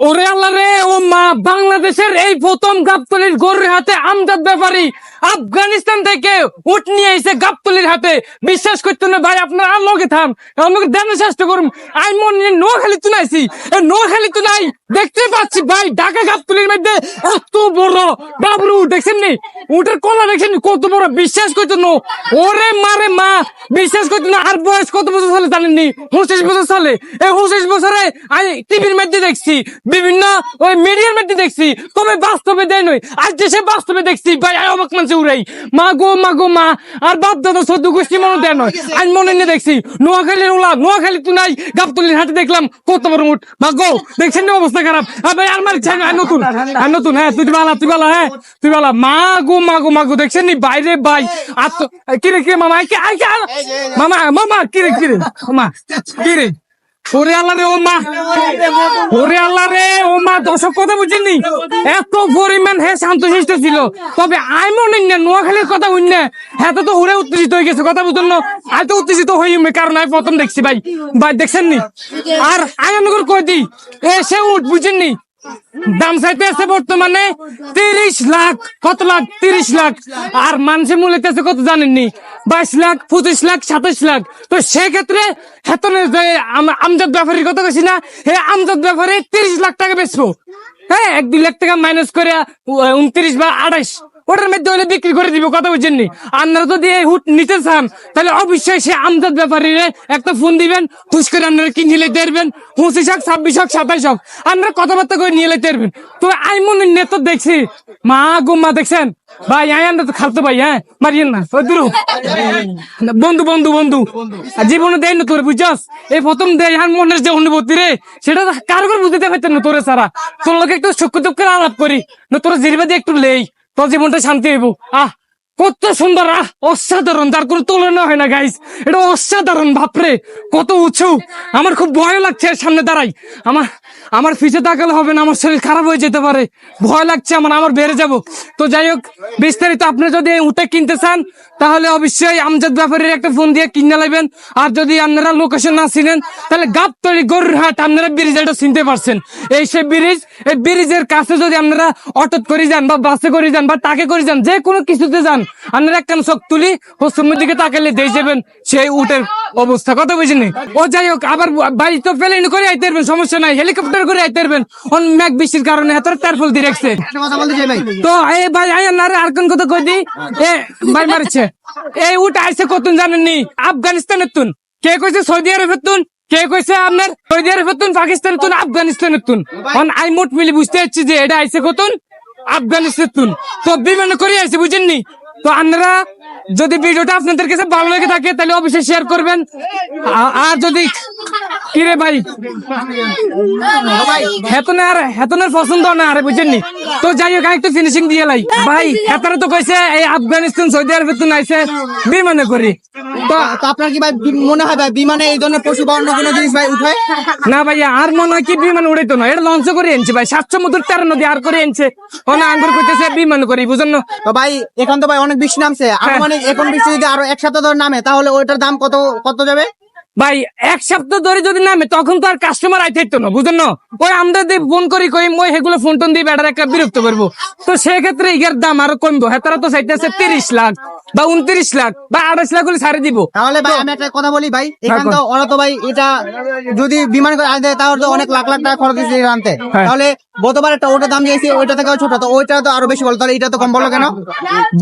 ওরে আল্লাহ রে, ও মা, বাংলাদেশের এই প্রথম গাবতলির গরুর হাতে আমজাদ ব্যাপারী আফগানিস্তান থেকে উঠ নিয়ে এসে গাবতলির হাতে। বিশ্বাস করতে না ভাই, আপনার আর লগে থাম। আমাকে দেন চেষ্টা করুন। আই মন নোয়াখালী তো নাইছি। নোয়াখালী তো নাই। দেখতে পাচ্ছি ভাই, ঢাকা গাবতলির মধ্যে এত বড় বাবরু, দেখছেন নি? উটের কলা দেখছেন কত বড়, বিশ্বাস করতে নো। ওরে মারে মা, বিশ্বাস করতে না। আর বয়স কত বছর চলে জানেননি পঁচিশ বছর চলে। এই পঁচিশ বছরে আমি টিভির মধ্যে দেখছি, বিভিন্ন ওই মিডিয়ার মধ্যে দেখছি, তবে বাস্তবে দেয় নই আজ দেশে বাস্তবে দেখছি, ভাই অবাক মানছে উড়াই। মা গো মা গো, মা, আর বাপ, দাদা, সদ্য গোষ্ঠী মনে দেয় নয়। আজ মনে নিয়ে দেখছি, নোয়াখালীর ওলা নোয়াখালী তো নাই গাবতলির হাতে দেখলাম, কত বড় মুঠ মা গো, দেখছেন না অবস্থা খারাপ। আর ভাই আর আর নতুন। আর নতুন হ্যাঁ তুই বালা তুই বালা হ্যাঁ তুই বালা। মা গো মা গো মা গো দেখছেন নি? বাইরে ভাই আর তো কিরে কি মামা আই কি মামা মামা কিরে কিরে? মামা কিরে? কথা হ্যাঁ শান্তশিষ্ট ছিল। তবে কথা হ্যাঁ উত্তেজিত হয়ে গেছে, কথা বুঝুন উত্তেজিত কারণ প্রথম দেখছি, ভাই। ভাই দেখছেন নি আর আয়নগর কই দি? এ, সে উঠ, বুঝেননি? দাম চাইতে আছে বর্তমানে তিরিশ লাখ, কত লাখ? তিরিশ লাখ। আর মানুষের মূল্য আছে কত জানেননি? বাইশ লাখ, পঁচিশ লাখ, সাতাশ লাখ। তো সেক্ষেত্রে হেতনের যে আম- আমজাদ ব্যাপারীর কথা কইছি না, হে আমজাদ ব্যাপারে তিরিশ লাখ টাকা বেচবো। হ্যাঁ এক দুই লাখ টাকা মাইনাস করে উনত্রিশ বা আঠাইশ ওটার মধ্যে হলে বিক্রি করে দিব, কথা বুঝছেননি আপনারা যদি হুট নিতে চান, তাহলে অবশ্যই সে আমজাদ ব্যাপারীরে একটা ফোন দিবেন খুশ করে আপনারা কিনে লেতে পারবেন পঁচিশ হোক, ছাব্বিশ হোক সাতাইশ হোক, আপনারা কথাবার্তা করে নিয়ে লেতে পারবেন তো আই মনে নেত দেখছি, মা গুম্মা দেখছেন? ভাই আমরা তো খালতো ভাই হ্যাঁ? মারিয়েন না দূর বন্ধু বন্ধু বন্ধু জীবনে দেয় না তোরে, বুঝছস? এই প্রথম দেয়, আর মনের যে অনুভূতি রে, সেটা তো কারোর বুঝতে পারতেন না তোরে সারা তোর লোক একটু সুখ দুঃখের আলাপ করি, না তোর জিরবাদি একটু লেই। তোর জীবনটা শান্তি হইব। আহ। কত সুন্দর, আহ, অসাধারণ। তার কোনো তুলনা হয় না গাইস এটা অসাধারণ, বাপরে, কত উঁচু। আমার খুব ভয় লাগছে এর সামনে দাঁড়াই। আমার আমার পিছে তাকালে হবে না, আমার শরীর খারাপ হয়ে যেতে পারে। ভয় লাগছে আমার আমার বেড়ে যাব। তো যাই হোক, বিস্তারিত আপনি যদি উঠে কিনতে চান, তাহলে অবশ্যই আমজাদ ব্যাপারীর একটা ফোন দিয়ে কিনে লাগবেন আর যদি আপনারা লোকেশন না চিনেন, তাহলে গাবতলি গরুর হাট আপনারা ব্রিজ এটা চিনতে পারছেন। এই সে ব্রিজ এই ব্রিজের কাছে যদি আপনারা অটোত করে যান, বা বাসে করে যান, বা টাকে করে যান, যে কোনো কিছুতে যান আপনারা একখান চোখ তুলি পশ্চিমের দিকে তাকালে দিয়ে যাবেন। সেই উটের অবস্থা। কথা বুঝিনি ও যাই হোক আবার বাড়ি তো প্লেন করে আইতে পারবেন সমস্যা নাই। হেলিকপ্টার করে আইতে পারবেন। অন ম্যাগ বৃষ্টির কারণে এত তারফল দিয়ে রাখছে। তো এই ভাই আই না আর কোন কথা কই দি এ ভাই মারছে। এই উট আইছে কতুন জানেননি আফগানিস্তানের তুন। কে কইছে? সৌদি আরবের তুন। কে কইছে আপনার? সৌদি আরবের তুন পাকিস্তানের তুন আফগানিস্তানের তুন। অন আই মোট মিলি বুঝতে পারছি যে এটা আইছে কতুন আফগানিস্তানের তুন। তো বিমান করে আইছে বুঝেননি? তো আপনারা যদি ভিডিওটা আপনাদের কাছে ভালো লেগে থাকে, তাহলে অবশ্যই শেয়ার করবেন। আর যদি কিরে ভাই? হেতনের হেতনের পছন্দ না আরে বুঝেননি? তো যাই হোক একটু ফিনিশিং দিয়ে লাই। ভাই হেতারে তো কইছে এই আফগানিস্তান সৌদি আরবে তো নাইছে বিমানে করি। তো আপনার কি ভাই মনে হয় ভাই বিমানে এই ধরনের পশু বা অন্য কোনো জিনিস ভাই উঠে? না ভাইয়া আর মনে হয় কি বিমান উড়াইতো না। এটা লঞ্চ করে এনেছে ভাই। সাতশো মধুর তেরো নদী আর করে এনেছে। অনা আঙ্গুর করতেছে বিমান করি বুঝেন না তো ভাই এখন তো ভাই অনেক বৃষ্টি নামছে। আনুমানিক এখন বৃষ্টি যদি আরও এক সপ্তাহ ধরে নামে তাহলে ওইটার দাম কত কত যাবে? ভাই এক সপ্তাহ ধরে যদি নামে তখন তো আর কাস্টমার আই থাকতো না বুঝেন না? ওই আমরা দিয়ে ফোন করি কই ওই সেগুলো ফোন টোন দিয়ে বেটার একটা বিরক্ত করব। তো সেক্ষেত্রে ইগের দাম আরও কমবো। হেতারা তো চাইতেছে তিরিশ লাখ বা উনত্রিশ লাখ বা আঠাশ লাখ হলে ছাড়ে দিব। তাহলে ভাই আমি একটা কথা বলি ভাই এখান তো ওরা তো ভাই এটা যদি বিমান করে আনতে তাহলে তো অনেক লাখ লাখ টাকা খরচ দিয়েছে আনতে হ্যাঁ। তাহলে গতবার একটা ওটা দাম দিয়েছি ওইটা থেকে ছোট তো ওইটা তো আরও বেশি বলো তাহলে এটা তো কম বলো কেন?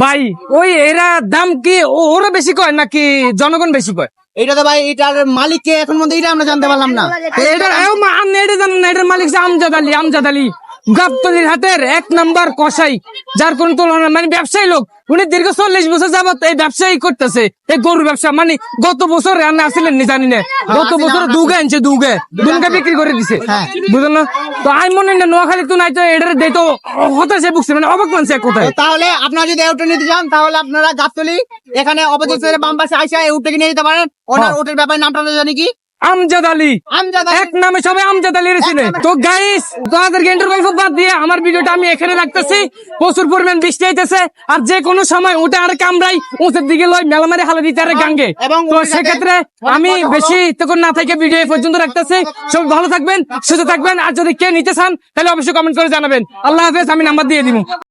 ভাই ওই এরা দাম কি ওরা বেশি কয় নাকি জনগণ বেশি কয়? এটা তো ভাই, এটার মালিক কে এখন মধ্যে এটা আমরা জানতে পারলাম না। এটা এও মা- আপনি এটা জানেন না এটার মালিক আমজাদ আলী আমজাদ আলী। গাবতলির হাতের এক নাম্বার কসাই যার কোন তুলনা মানে ব্যবসায়ী লোক উনি দীর্ঘ চল্লিশ বছর যাবত এই ব্যবসায়ী করতেছে এই গরুর ব্যবসা। মানে গত বছর রান্না আসলেন নি জানি না গত বছর দুগে আনছে দুগে। দুনকে বিক্রি করে দিছে। হ্যাঁ। বুঝলেন না? তো আমি মনে হয় না নোয়াখালী তো নাই তো এটার দেয় তো হতাশে বুঝছে মানে অবাক মানছে এক কোথায়। তাহলে আপনারা যদি ওটা নিতে চান তাহলে আপনারা গাবতলি এখানে অপোজিট বাম পাশে আইসা এই উঠে নিয়ে যেতে পারেন। ওনার হ্যাঁ। ওটার ব্যাপারে নামটা জানি কি? আমজাদ আলী। এক নামে সবাই আমজাদ আলী ছিল তো গাইস তোমাদেরকে ইন্টারভিউ বাদ দিয়ে আমার ভিডিওটা আমি এখানে রাখতেছি। প্রচুর পরিমাণ বৃষ্টি হইতেছে। আর যে কোনো সময় ওটা আর কামড়াই উঁচের দিকে লই মেলামারি হালা দিতে আর গাঙ্গে। তো সেক্ষেত্রে আমি বেশি তখন না থেকে ভিডিও পর্যন্ত রাখতেছি। সব ভালো থাকবেন সুস্থ থাকবেন। আর যদি কে নিতে চান তাহলে অবশ্যই কমেন্ট করে জানাবেন। আল্লাহ হাফেজ আমি নাম্বার দিয়ে দিব।